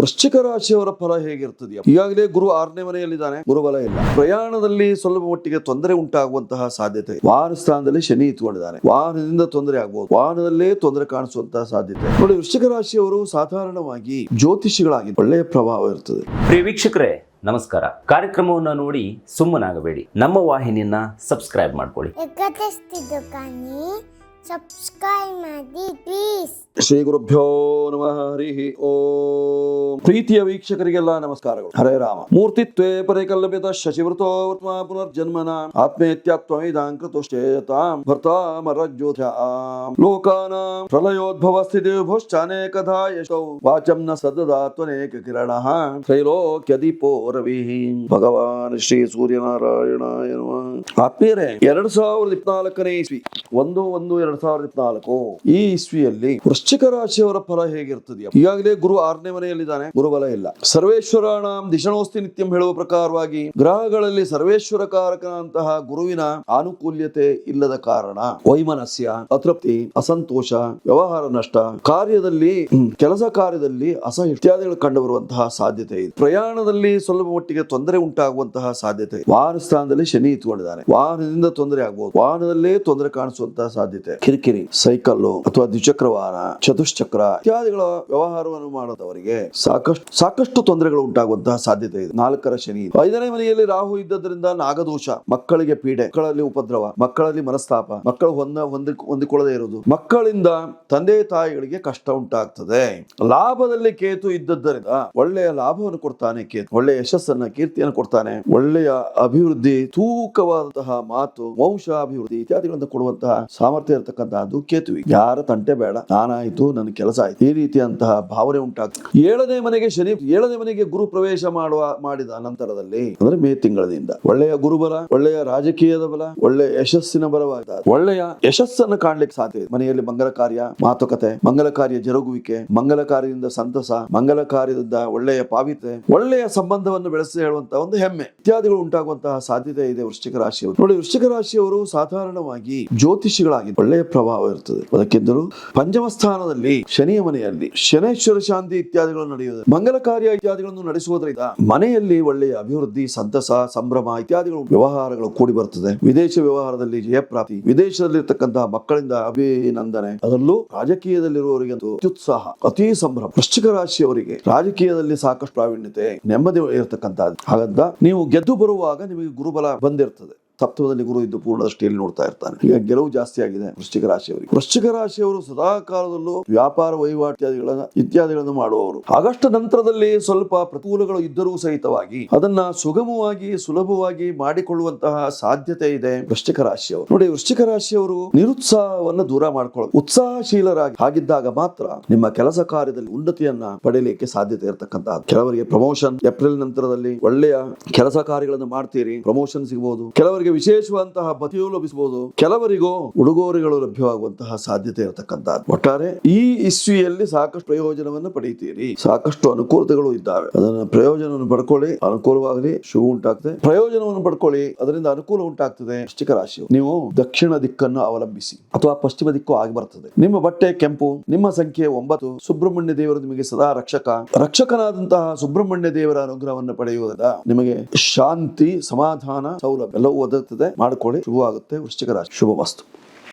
ವೃಶ್ಚಿಕ ರಾಶಿಯವರ ಫಲ ಹೇಗಿರ್ತದೆ ಈಗಾಗಲೇ ಗುರು ಆರನೇ ಮನೆಯಲ್ಲಿದ್ದಾನೆ. ಗುರುಬಲ ಇಲ್ಲ. ಪ್ರಯಾಣದಲ್ಲಿ ಸ್ವಲ್ಪ ಮಟ್ಟಿಗೆ ತೊಂದರೆ ಉಂಟಾಗುವಂತಹ ಸಾಧ್ಯತೆ. ವಾಹನ ಸ್ಥಾನದಲ್ಲಿ ಶನಿ ಇತ್ಕೊಂಡಿದ್ದಾನೆ ವಾಹನದಿಂದ ತೊಂದರೆ ಆಗಬಹುದು ವಾಹನದಲ್ಲೇ ತೊಂದರೆ ಕಾಣಿಸುವಂತಹ ಸಾಧ್ಯತೆ. ನೋಡಿ ವೃಶ್ಚಿಕ ರಾಶಿಯವರು ಸಾಧಾರಣವಾಗಿ ಜ್ಯೋತಿಷಿಗಳಾಗಿ ಒಳ್ಳೆಯ ಪ್ರಭಾವ ಇರ್ತದೆ. ಪ್ರಿಯ ವೀಕ್ಷಕರೇ ನಮಸ್ಕಾರ. ಕಾರ್ಯಕ್ರಮವನ್ನು ನೋಡಿ ಸುಮ್ಮನಾಗಬೇಡಿ. ನಮ್ಮ ವಾಹಿನಿಯನ್ನ ಸಬ್ಸ್ಕ್ರೈಬ್ ಮಾಡ್ಕೊಳ್ಳಿ. ಸಬ್ಸ್ಕ್ರೈಬ್ ಮಾಡಿ ಪ್ಲೀಸ್ ಶ್ರೀ ಗುರುಭ್ಯೋ ನಮಃ, ಹರಿ ಓಂ. ಪ್ರೀತಿಯ ವೀಕ್ಷಕರಿಗೆಲ್ಲ ನಮಸ್ಕಾರಗಳು. ಹರೇ ರಾಮ. ಮೂರ್ತಿತ್ವೇ ಪರಿಕಲ್ಪಿತ ಶಶಿವೃತೋ ವೃತ್ಮ ಪುನರ್ಜನ್ಮನ. ಆತ್ಮೇತ್ಯಾತ್ವಮಿದಾಂಕೃತುಶ್ಚೇತಾಂ ಭರ್ತಾಮರಜ್ಯೋತ್ಯಾಂ ಲೋಕಾನಾಂ ಪ್ರಲಯೋದ್ಭವ ಸ್ಥಿತಿ ಭುಶ್ಚಾನೇಕಧಾ ಯಶೌ ವಾಚಂ ನ ಸದದಾತ್ವನೇಕ ಕಿರಣಃ. ತ್ರೈಲೋಕ್ಯ ದೀಪೋ ರವಿಃ. ಭಗವಾನ್ ಶ್ರೀ ಸೂರ್ಯನಾರಾಯಣಾಯ ನಮಃ. ಆತ್ಮೀಯರೇ, ಎರಡ್ ಸಾವಿರದ ಇಪ್ಪತ್ನಾಲ್ಕನೇ ಇಸ್ವಿ. ಒಂದು ಒಂದು ಸಾವಿರದ ಇಪ್ಪತ್ನಾಲ್ಕು. ಈ ಇಸ್ವಿಯಲ್ಲಿ ವೃಶ್ಚಿಕ ರಾಶಿಯವರ ಫಲ ಹೇಗಿರ್ತದೆ ಈಗಾಗಲೇ ಗುರು ಆರನೇ ಮನೆಯಲ್ಲಿದ್ದಾನೆ, ಗುರುಬಲ ಇಲ್ಲ. ಸರ್ವೇಶ್ವರಾಣಾಂ ದಿಶಣೋಸ್ತಿ ನಿತ್ಯಂ ಹೇಳುವ ಪ್ರಕಾರವಾಗಿ ಗ್ರಹಗಳಲ್ಲಿ ಸರ್ವೇಶ್ವರ ಕಾರಕನಂತಹ ಗುರುವಿನ ಆನುಕೂಲ್ಯತೆ ಇಲ್ಲದ ಕಾರಣ ವೈಮನಸ್ಯ, ಅತೃಪ್ತಿ, ಅಸಂತೋಷ, ವ್ಯವಹಾರ ನಷ್ಟ, ಕಾರ್ಯದಲ್ಲಿ ಕೆಲಸ ಕಾರ್ಯದಲ್ಲಿ ಅಸಹ್ಯ ಇತ್ಯಾದಿಗಳು ಕಂಡು ಬರುವಂತಹ ಸಾಧ್ಯತೆ ಇದೆ. ಪ್ರಯಾಣದಲ್ಲಿ ಸ್ವಲ್ಪ ಮಟ್ಟಿಗೆ ತೊಂದರೆ ಉಂಟಾಗುವಂತಹ ಸಾಧ್ಯತೆ. ವಾಹನ ಸ್ಥಾನದಲ್ಲಿ ಶನಿ ಇತ್ಕೊಂಡಿದ್ದಾನೆ ವಾಹನದಿಂದ ತೊಂದರೆ ಆಗಬಹುದು ವಾಹನದಲ್ಲೇ ತೊಂದರೆ ಕಾಣಿಸುವಂತಹ ಸಾಧ್ಯತೆ. ಕಿರಿಕಿರಿ, ಸೈಕಲ್ಲು ಅಥವಾ ದ್ವಿಚಕ್ರ ವಾಹನ, ಚತುಶ್ಚಕ್ರ ಇತ್ಯಾದಿಗಳ ವ್ಯವಹಾರವನ್ನು ಮಾಡುವವರಿಗೆ ಸಾಕಷ್ಟು ಸಾಕಷ್ಟು ತೊಂದರೆಗಳು ಉಂಟಾಗುವಂತಹ ಸಾಧ್ಯತೆ ಇದೆ. ನಾಲ್ಕರ ಶನಿ. ಐದನೇ ಮನೆಯಲ್ಲಿ ರಾಹು ಇದ್ದದ್ರಿಂದ ನಾಗದೋಷ, ಮಕ್ಕಳಿಗೆ ಪೀಡೆ, ಮಕ್ಕಳಲ್ಲಿ ಉಪದ್ರವ, ಮಕ್ಕಳಲ್ಲಿ ಮನಸ್ತಾಪ, ಮಕ್ಕಳು ಹೊಂದ, ಹೊಂದಿ, ಹೊಂದಿಕೊಳ್ಳದೆ ಇರುವುದು, ಮಕ್ಕಳಿಂದ ತಂದೆ ತಾಯಿಗಳಿಗೆ ಕಷ್ಟ ಉಂಟಾಗ್ತದೆ. ಲಾಭದಲ್ಲಿ ಕೇತು ಇದ್ದದ್ದರಿಂದ ಒಳ್ಳೆಯ ಲಾಭವನ್ನು ಕೊಡ್ತಾನೆ ಕೇತು, ಒಳ್ಳೆಯ ಯಶಸ್ಸನ್ನ, ಕೀರ್ತಿಯನ್ನು ಕೊಡ್ತಾನೆ. ಒಳ್ಳೆಯ ಅಭಿವೃದ್ಧಿ, ತೂಕವಾದಂತಹ ಮಾತು ವಂಶ ಅಭಿವೃದ್ಧಿ ಇತ್ಯಾದಿಗಳನ್ನು ಕೊಡುವಂತಹ ಸಾಮರ್ಥ್ಯ ಇರತಕ್ಕಂತಹದ್ದು ಕೇತುವಿ. ಯಾರ ತಂಟೆ ಬೇಡ ನಾನಾಯ್ತು ನನ್ನ ಕೆಲಸ ಆಯ್ತು. ಈ ರೀತಿಯಂತಹ ಭಾವನೆ ಉಂಟಾಗ್ತದೆ. ಏಳನೇ ಮನೆಗೆ ಶನಿ, ಏಳನೇ ಮನೆಗೆ ಗುರು ಪ್ರವೇಶ ಮಾಡುವ, ಮಾಡಿದ ನಂತರದಲ್ಲಿ, ಅಂದ್ರೆ ಮೇ ತಿಂಗಳಿಂದ ಒಳ್ಳೆಯ ಗುರುಬಲ ಒಳ್ಳೆಯ ರಾಜಕೀಯದ ಬಲ, ಒಳ್ಳೆಯ ಯಶಸ್ಸಿನ ಬಲವಾದ, ಒಳ್ಳೆಯ ಯಶಸ್ಸನ್ನು ಕಾಣ್ಲಿಕ್ಕೆ ಸಾಧ್ಯ ಇದೆ. ಮನೆಯಲ್ಲಿ ಮಂಗಲ ಕಾರ್ಯ, ಮಾತುಕತೆ ಮಂಗಲ ಕಾರ್ಯ ಜರುಗುವಿಕೆ ಮಂಗಲ ಕಾರ್ಯದಿಂದ ಸಂತಸ ಮಂಗಲ ಕಾರ್ಯದಿಂದ ಒಳ್ಳೆಯ ಪಾವಿತೆ ಒಳ್ಳೆಯ ಸಂಬಂಧವನ್ನು ಬೆಳೆಸಿ ಹೇಳುವಂತಹ ಒಂದು ಹೆಮ್ಮೆ. ಇತ್ಯಾದಿಗಳು ಉಂಟಾಗುವಂತಹ ಸಾಧ್ಯತೆ ಇದೆ ವೃಶ್ಚಿಕ ರಾಶಿಯವರು. ನೋಡಿ, ವೃಶ್ಚಿಕ ರಾಶಿಯವರು ಸಾಧಾರಣವಾಗಿ ಜ್ಯೋತಿಷಿಗಳಾಗಿ ಒಳ್ಳೆಯ ಪ್ರಭಾವ ಇರ್ತದೆ. ಅದಕ್ಕೆಂದರು ಪಂಚಮ ಸ್ಥಾನದಲ್ಲಿ ಶನಿಯ ಮನೆಯಲ್ಲಿ ಶನೇಶ್ವರ ಶಾಂತಿ ಇತ್ಯಾದಿಗಳು ನಡೆಯುವುದು ಮಂಗಲ ಕಾರ್ಯ ಇತ್ಯಾದಿಗಳನ್ನು ನಡೆಸುವುದರಿಂದ ಮನೆಯಲ್ಲಿ ಒಳ್ಳೆಯ ಅಭಿವೃದ್ಧಿ, ಸಂತಸ, ಸಂಭ್ರಮ ಇತ್ಯಾದಿಗಳು, ವ್ಯವಹಾರಗಳು ಕೂಡಿ ಬರ್ತದೆ. ವಿದೇಶ ವ್ಯವಹಾರದಲ್ಲಿ ಜಯಪ್ರಾಪ್ತಿ ವಿದೇಶದಲ್ಲಿರ್ತಕ್ಕಂತಹ ಮಕ್ಕಳಿಂದ ಅಭಿನಂದನೆ. ಅದರಲ್ಲೂ ರಾಜಕೀಯದಲ್ಲಿರುವವರಿಗೆ ಅತ್ಯುತ್ಸಾಹ, ಅತಿ ಸಂಭ್ರಮ. ವೃಶ್ಚಿಕ ರಾಶಿಯವರಿಗೆ ರಾಜಕೀಯದಲ್ಲಿ ಸಾಕಷ್ಟು ಪ್ರಾವೀಣ್ಯತೆ, ನೆಮ್ಮದಿ ಇರತಕ್ಕಂತಹದ್ದು ಹಾಗಂತ ನೀವು ಗೆದ್ದು ಬರುವಾಗ ನಿಮಗೆ ಗುರುಬಲ ಬಂದಿರ್ತದೆ. ಸಪ್ತಮದಲ್ಲಿ ಗುರು ಇದ್ದು ಪೂರ್ಣ ದೃಷ್ಟಿಯಲ್ಲಿ ನೋಡ್ತಾ ಇರ್ತಾನೆ. ಈಗ ಗೆಲುವು ಜಾಸ್ತಿ ಆಗಿದೆ ವೃಶ್ಚಿಕ ರಾಶಿಯವರಿಗೆ. ವೃಶ್ಚಿಕ ರಾಶಿಯವರು ಸದಾ ಕಾಲದಲ್ಲೂ ವ್ಯಾಪಾರ ವಹಿವಾಟು ಇತ್ಯಾದಿಗಳನ್ನ ಇತ್ಯಾದಿಗಳನ್ನು ಮಾಡುವವರು. ಆಗಸ್ಟ್ ನಂತರದಲ್ಲಿ ಸ್ವಲ್ಪ ಪ್ರತಿಕೂಲಗಳು ಇದ್ದರೂ ಸಹಿತವಾಗಿ ಅದನ್ನ ಸುಗಮವಾಗಿ, ಸುಲಭವಾಗಿ ಮಾಡಿಕೊಳ್ಳುವಂತಹ ಸಾಧ್ಯತೆ ಇದೆ ವೃಶ್ಚಿಕ ರಾಶಿಯವರು. ನೋಡಿ, ವೃಶ್ಚಿಕ ರಾಶಿಯವರು ನಿರುತ್ಸಾಹವನ್ನು ದೂರ ಮಾಡಿಕೊಳ್ಳಿ ಉತ್ಸಾಹಶೀಲರಾಗಿ ಆಗಿದ್ದಾಗ ಮಾತ್ರ ನಿಮ್ಮ ಕೆಲಸ ಕಾರ್ಯದಲ್ಲಿ ಉನ್ನತಿಯನ್ನ ಪಡೆಯಲಿಕ್ಕೆ ಸಾಧ್ಯತೆ ಇರತಕ್ಕಂತಹ ಕೆಲವರಿಗೆ ಪ್ರಮೋಷನ್ ಏಪ್ರಿಲ್ ನಂತರದಲ್ಲಿ ಒಳ್ಳೆಯ ಕೆಲಸ ಕಾರ್ಯಗಳನ್ನು ಮಾಡ್ತೀರಿ. ಪ್ರಮೋಷನ್ ಸಿಗಬಹುದು ಕೆಲವರಿಗೆ ವಿಶೇಷವಾದಂತಹ ಬತಿಯು ಲಭಿಸಬಹುದು. ಕೆಲವರಿಗೂ ಉಡುಗೊರೆಗಳು ಲಭ್ಯವಾಗುವಂತಹ ಸಾಧ್ಯತೆ ಇರತಕ್ಕಂತಹದ್ದು ಒಟ್ಟಾರೆ ಈ ಇಸ್ವಿಯಲ್ಲಿ ಸಾಕಷ್ಟು ಪ್ರಯೋಜನವನ್ನು ಪಡೆಯುತ್ತೀರಿ. ಸಾಕಷ್ಟು ಅನುಕೂಲತೆಗಳು ಇದ್ದಾವೆ. ಅದನ್ನ ಪ್ರಯೋಜನವನ್ನು ಪಡ್ಕೊಳ್ಳಿ. ಅನುಕೂಲವಾಗಲಿ, ಶುಭ ಉಂಟಾಗ್ತದೆ. ಪ್ರಯೋಜನವನ್ನು ಪಡ್ಕೊಳ್ಳಿ. ಅದರಿಂದ ಅನುಕೂಲ ಉಂಟಾಗ್ತದೆ. ವೃಶ್ಚಿಕ ರಾಶಿ ನೀವು ದಕ್ಷಿಣ ದಿಕ್ಕನ್ನು ಅವಲಂಬಿಸಿ ಅಥವಾ ಪಶ್ಚಿಮ ದಿಕ್ಕು ಆಗಿ ಬರ್ತದೆ. ನಿಮ್ಮ ಬಟ್ಟೆ ಕೆಂಪು, ನಿಮ್ಮ ಸಂಖ್ಯೆ ಒಂಬತ್ತು, ಸುಬ್ರಹ್ಮಣ್ಯ ದೇವರು ನಿಮಗೆ ಸದಾ ರಕ್ಷಕ. ರಕ್ಷಕನಾದಂತಹ ಸುಬ್ರಹ್ಮಣ್ಯ ದೇವರ ಅನುಗ್ರಹವನ್ನು ಪಡೆಯುವುದರಿಂದ ನಿಮಗೆ ಶಾಂತಿ, ಸಮಾಧಾನ, ಸೌಲಭ್ಯ ಎಲ್ಲವೂ ಒದಗುತ್ತದೆ ಮಾಡಿಕೊಳ್ಳಿ ಶುಭವಾಗುತ್ತೆ ವೃಶ್ಚಿಕ ರಾಶಿ. ಶುಭ ವಸ್ತು.